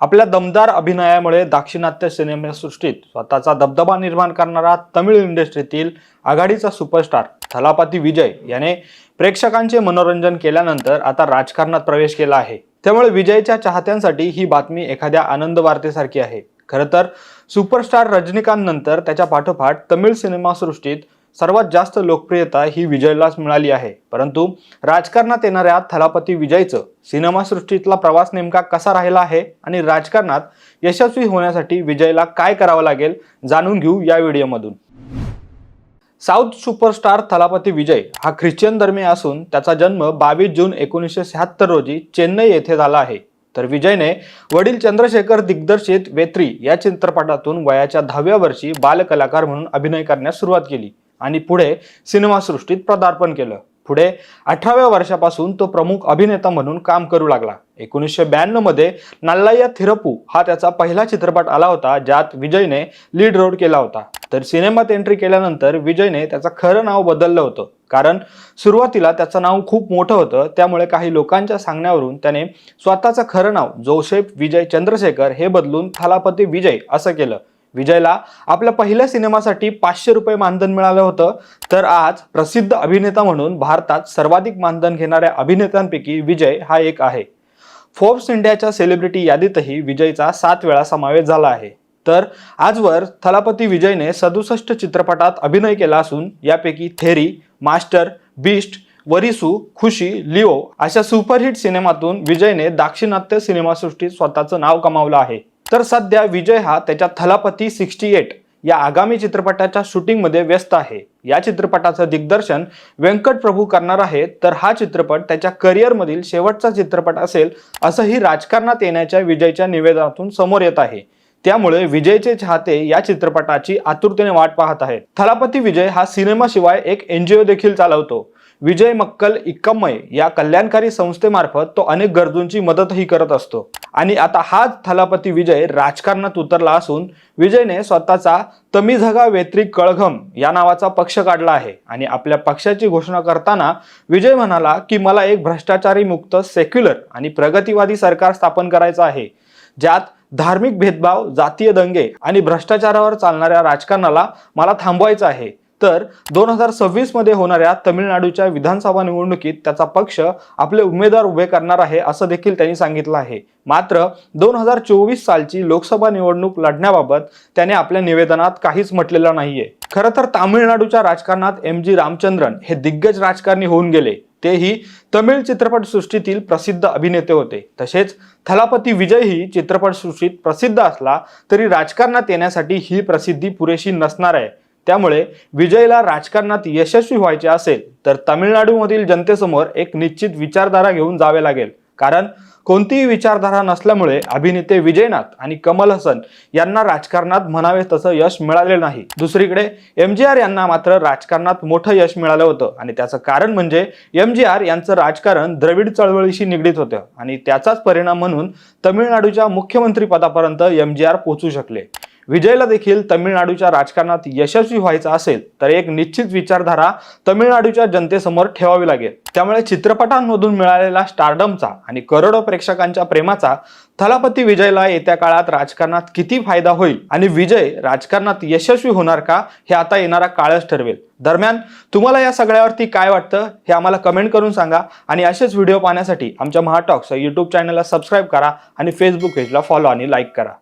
आपल्या दमदार अभिनयामुळे दाक्षिणात्य सिनेमासृष्टीत स्वतःचा दबदबा निर्माण करणारा तमिळ इंडस्ट्रीतील आघाडीचा सुपरस्टार थलापती विजय याने प्रेक्षकांचे मनोरंजन केल्यानंतर आता राजकारणात प्रवेश केला आहे. त्यामुळे विजयच्या चाहत्यांसाठी ही बातमी एखाद्या आनंद वार्तेसारखी आहे. खरं तर सुपरस्टार रजनीकांत नंतर त्याच्या पाठोपाठ तमिळ सिनेमासृष्टीत सर्वात जास्त लोकप्रियता ही विजयलाच मिळाली आहे. परंतु राजकारणात येणाऱ्या थलापती विजयचं सिनेमासृष्टीतला प्रवास नेमका कसा राहिला आहे आणि राजकारणात यशस्वी होण्यासाठी विजयला काय करावं लागेल जाणून घेऊ या व्हिडिओमधून. साऊथ सुपरस्टार थलापती विजय हा ख्रिश्चन धर्मीय असून त्याचा जन्म बावीस जून एकोणीसशे शहात्तर रोजी चेन्नई येथे झाला आहे. तर विजयने वडील चंद्रशेखर दिग्दर्शित वेत्री या चित्रपटातून वयाच्या दहाव्या वर्षी बालकलाकार म्हणून अभिनय करण्यास सुरुवात केली. आणि पुढे सिनेमासृष्टीत पदार्पण केलं. पुढे अठराव्या वर्षापासून तो प्रमुख अभिनेता म्हणून काम करू लागला. एकोणीसशे ब्याण्णवमध्ये नल्लाया थिरपू हा त्याचा पहिला चित्रपट आला होता ज्यात विजयने लीड रोल केला होता. तर सिनेमात एंट्री केल्यानंतर विजयने त्याचं खरं नाव बदललं होतं. कारण सुरुवातीला त्याचं नाव खूप मोठं होतं त्यामुळे काही लोकांच्या सांगण्यावरून त्याने स्वतःचं खरं नाव जोसेफ विजय चंद्रशेखर हे बदलून थलापती विजय असं केलं. विजयला आपल्या पहिल्या सिनेमासाठी पाचशे रुपये मानधन मिळालं होतं. तर आज प्रसिद्ध अभिनेता म्हणून भारतात सर्वाधिक मानधन घेणाऱ्या अभिनेत्यांपैकी विजय हा एक आहे. फोर्ब्स इंडियाच्या सेलिब्रिटी यादीतही विजयचा सात वेळा समावेश झाला आहे. तर आजवर थलापती विजयने सदुसष्ट चित्रपटात अभिनय केला असून यापैकी Theri Master Beast Varisu Kushi Leo अशा सुपरहिट सिनेमातून विजयने दाक्षिणात्य सिनेमासृष्टीत स्वतःचं नाव कमावलं आहे. तर सध्या विजय हा त्याच्या थलापती सिक्स्टी एट या आगामी चित्रपटाच्या शूटिंगमध्ये व्यस्त आहे. या चित्रपटाचं दिग्दर्शन व्यंकट प्रभू करणार आहे तर हा चित्रपट त्याच्या करिअरमधील शेवटचा चित्रपट असेल असंही राजकारणात येण्याच्या विजयच्या निवेदनातून समोर येत आहे. त्यामुळे विजयचे चाहते या चित्रपटाची आतुरतेने वाट पाहत आहेत. थलापती विजय हा सिनेमाशिवाय एक एनजीओ देखील चालवतो. विजय मक्कल इक्कमय या कल्याणकारी संस्थेमार्फत तो अनेक गरजूंची मदतही करत असतो. आणि आता हाच थलापती विजय राजकारणात उतरला असून विजयने स्वतःचा तमिझगा वेत्रिक कळघम या नावाचा पक्ष काढला आहे. आणि आपल्या पक्षाची घोषणा करताना विजय म्हणाला की मला एक भ्रष्टाचारी मुक्त सेक्युलर आणि प्रगतीवादी सरकार स्थापन करायचं आहे. ज्यात धार्मिक भेदभाव जातीय दंगे आणि भ्रष्टाचारावर चालणाऱ्या राजकारणाला मला थांबवायचं आहे. तर दोन हजार सव्वीसमध्ये होणाऱ्या तमिळनाडूच्या विधानसभा निवडणुकीत त्याचा पक्ष आपले उमेदवार उभे करणार आहे असं देखील त्यांनी सांगितलं आहे. मात्र दोन हजार चोवीस सालची लोकसभा निवडणूक लढण्याबाबत त्याने आपल्या निवेदनात काहीच म्हटलेलं नाहीये. खरं तर तामिळनाडूच्या राजकारणात एम जी रामचंद्रन हे दिग्गज राजकारणी होऊन गेले. तेही तमिळ चित्रपटसृष्टीतील प्रसिद्ध अभिनेते होते. तसेच थलापती विजयही चित्रपटसृष्टीत प्रसिद्ध असला तरी राजकारणात येण्यासाठी ही प्रसिद्धी पुरेशी नसणार आहे. त्यामुळे विजयला राजकारणात यशस्वी व्हायचे असेल तर तामिळनाडूमधील जनतेसमोर एक निश्चित विचारधारा घेऊन जावे लागेल. कारण कोणतीही विचारधारा नसल्यामुळे अभिनेते विजयनाथ आणि कमल हसन यांना राजकारणात म्हणावे तसं यश मिळाले नाही. दुसरीकडे एम जी आर यांना मात्र राजकारणात मोठं यश मिळालं होतं आणि त्याचं कारण म्हणजे एम जी आर यांचं राजकारण द्रविड चळवळीशी निगडीत होतं आणि त्याचाच परिणाम म्हणून तमिळनाडूच्या मुख्यमंत्री पदापर्यंत एम जी आर पोहोचू शकले. विजयला देखील तमिळनाडूच्या राजकारणात यशस्वी व्हायचं असेल तर एक निश्चित विचारधारा तमिळनाडूच्या जनतेसमोर ठेवावी लागेल. त्यामुळे चित्रपटांमधून मिळालेला स्टारडमचा आणि करोडो प्रेक्षकांच्या प्रेमाचा थलापती विजयला येत्या काळात राजकारणात किती फायदा होईल आणि विजय राजकारणात यशस्वी होणार का हे आता येणारा काळच ठरवेल. दरम्यान तुम्हाला या सगळ्यावरती काय वाटतं हे आम्हाला कमेंट करून सांगा आणि असेच व्हिडिओ पाहण्यासाठी आमच्या महाटॉक्स या यूट्यूब चॅनलला सबस्क्राईब करा आणि फेसबुक पेजला फॉलो आणि लाईक करा.